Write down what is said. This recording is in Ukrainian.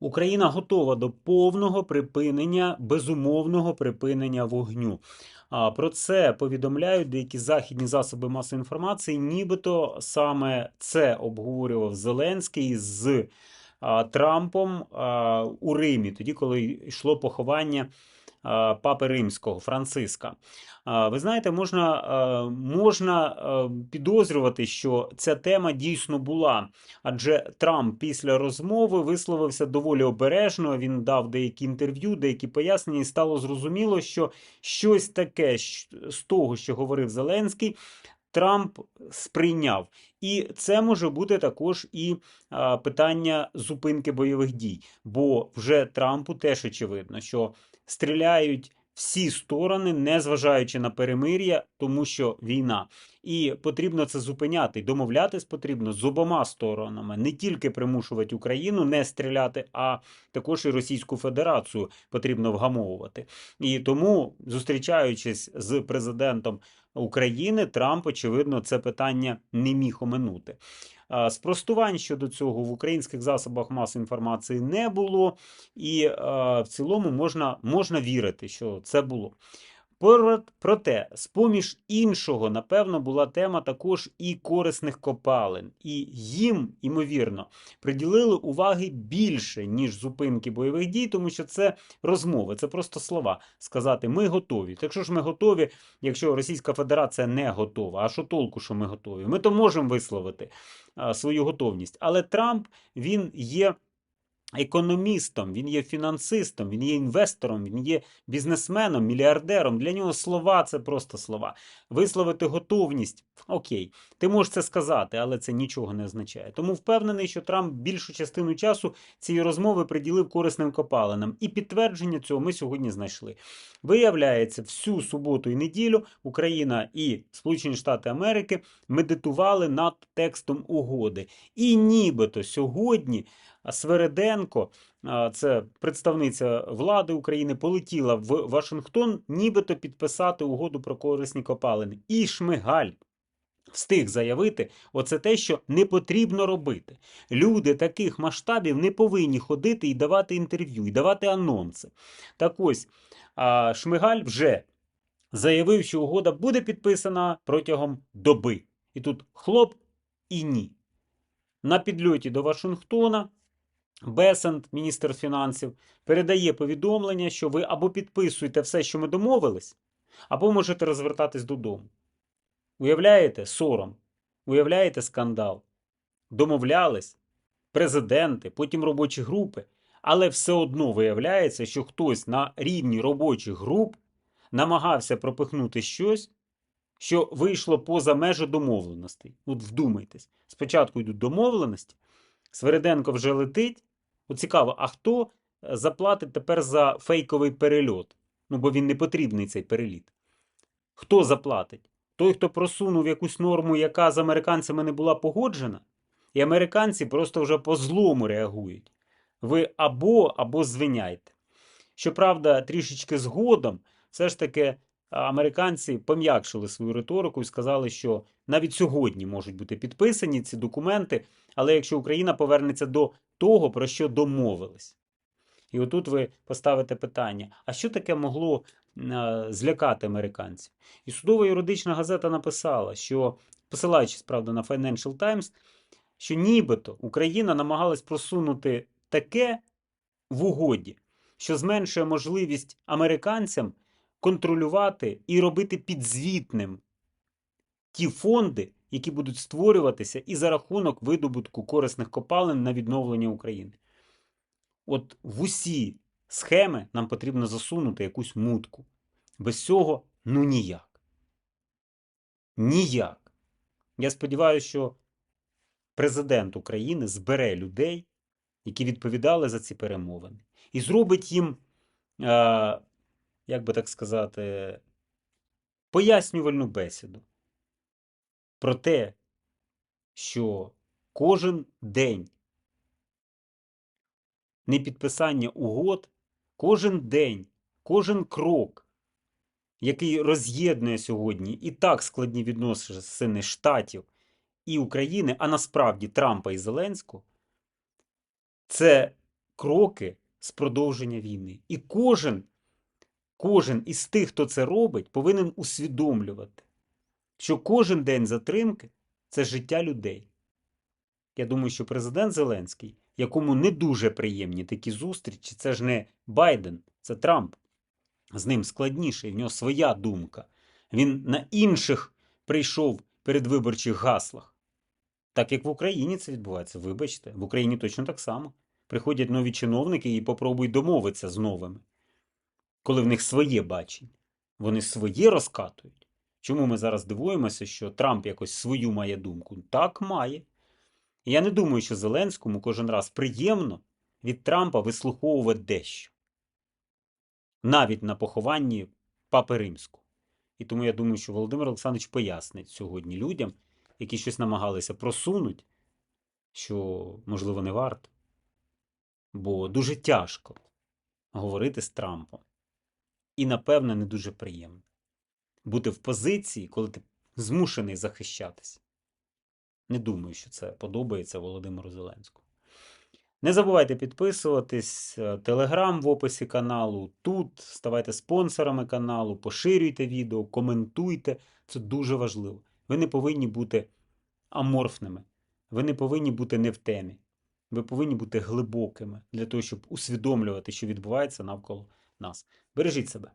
Україна готова до повного припинення, безумовного припинення вогню. А про це повідомляють деякі західні засоби масової інформації, нібито саме це обговорював Зеленський з Трампом у Римі, тоді, коли йшло поховання папи римського Франциска. А, Ви знаєте, можна, можна підозрювати, що ця тема дійсно була. Адже Трамп після розмови висловився доволі обережно. Він дав деякі інтерв'ю, деякі пояснення, і стало зрозуміло, що щось таке з того, що говорив Зеленський. Трамп сприйняв, і це може бути також і питання зупинки бойових дій, бо вже Трампу теж очевидно, що стріляють всі сторони, не зважаючи на перемир'я, тому що війна. І потрібно це зупиняти. Домовлятись потрібно з обома сторонами, не тільки примушувати Україну не стріляти, а також і Російську Федерацію потрібно вгамовувати. І тому, зустрічаючись з президентом України, Трамп, очевидно, це питання не міг оминути. Спростувань щодо цього в українських засобах масової інформації не було, і в цілому можна, можна вірити, що це було. Про- Проте, з-поміж іншого, напевно, була тема також і корисних копалин, і їм, ймовірно, приділили уваги більше, ніж зупинки бойових дій, тому що це розмови, це просто слова. Сказати, ми готові. Так що ж ми готові, якщо Російська Федерація не готова? А що толку, що ми готові? Ми то можемо висловити свою готовність. Але Трамп він є економістом, він є фінансистом, він є інвестором, він є бізнесменом, мільярдером. Для нього слова це просто слова. Висловити готовність. Окей, ти можеш це сказати, але це нічого не означає. Тому впевнений, що Трамп більшу частину часу цієї розмови приділив корисним копалинам. І підтвердження цього ми сьогодні знайшли. Виявляється, всю суботу і неділю Україна і Сполучені Штати Америки медитували над текстом угоди. І нібито сьогодні Свереденко, це представниця влади України, полетіла в Вашингтон, нібито підписати угоду про корисні копалини. І Шмигаль встиг заявити, оце те, що не потрібно робити. Люди таких масштабів не повинні ходити і давати інтерв'ю, і давати анонси. Так ось, Шмигаль вже заявив, що угода буде підписана протягом доби. І тут хлоп і ні. На підльоті до Вашингтона Бесент, міністр фінансів, передає повідомлення, що ви або підписуєте все, що ми домовились, або можете розвертатись додому. Уявляєте сором, уявляєте скандал. Домовлялись президенти, потім робочі групи, але все одно виявляється, що хтось на рівні робочих груп намагався пропихнути щось, що вийшло поза межі домовленостей. От вдумайтесь, спочатку йдуть домовленості, Свериденко вже летить. Цікаво, а хто е, заплатить тепер за фейковий перельот? Ну, бо він не потрібний цей переліт. Хто заплатить? Той, хто просунув якусь норму, яка з американцями не була погоджена, і американці просто вже по злому реагують. Ви або або звиняйте. Щоправда, трішечки згодом, все ж таки, американці пом'якшили свою риторику і сказали, що навіть сьогодні можуть бути підписані ці документи, але якщо Україна повернеться до того, про що домовились. І отут ви поставите питання: а що таке могло е, злякати американців? І судова юридична газета написала, що, посилаючись, правда, на Financial Times, що нібито Україна намагалась просунути таке в угоді, що зменшує можливість американцям контролювати і робити підзвітним ті фонди, які будуть створюватися і за рахунок видобутку корисних копалин на відновлення України. От в усі схеми нам потрібно засунути якусь мутку. Без цього ну ніяк. Ніяк. Я сподіваюся, що президент України збере людей, які відповідали за ці перемовини, і зробить їм, е, як би так сказати, пояснювальну бесіду про те, що кожен день непідписання угод, кожен день, кожен крок, який роз'єднує сьогодні і так складні відносини Штатів і України, а насправді Трампа і Зеленського, це кроки з продовження війни. І кожен, кожен із тих, хто це робить, повинен усвідомлювати, що кожен день затримки це життя людей. Я думаю, що президент Зеленський, якому не дуже приємні такі зустрічі, це ж не Байден, це Трамп. З ним складніше, в нього своя думка. Він на інших прийшов передвиборчих гаслах. Так як в Україні це відбувається, вибачте, в Україні точно так само. Приходять нові чиновники і попробують домовитися з новими, коли в них своє бачення. Вони своє розкатують. Чому ми зараз дивуємося, що Трамп якось свою має думку? Так має. І я не думаю, що Зеленському кожен раз приємно від Трампа вислуховувати дещо. Навіть на похованні Папи Римського. І тому я думаю, що Володимир Олександрович пояснить сьогодні людям, які щось намагалися просунути, що, можливо, не варто. Бо дуже тяжко говорити з Трампом. І, напевно, не дуже приємно бути в позиції, коли ти змушений захищатися. Не думаю, що це подобається Володимиру Зеленському. Не забувайте підписуватись, телеграм в описі каналу. Тут ставайте спонсорами каналу, поширюйте відео, коментуйте. Це дуже важливо. Ви не повинні бути аморфними, ви не повинні бути не в темі. Ви повинні бути глибокими для того, щоб усвідомлювати, що відбувається навколо нас. Бережіть себе.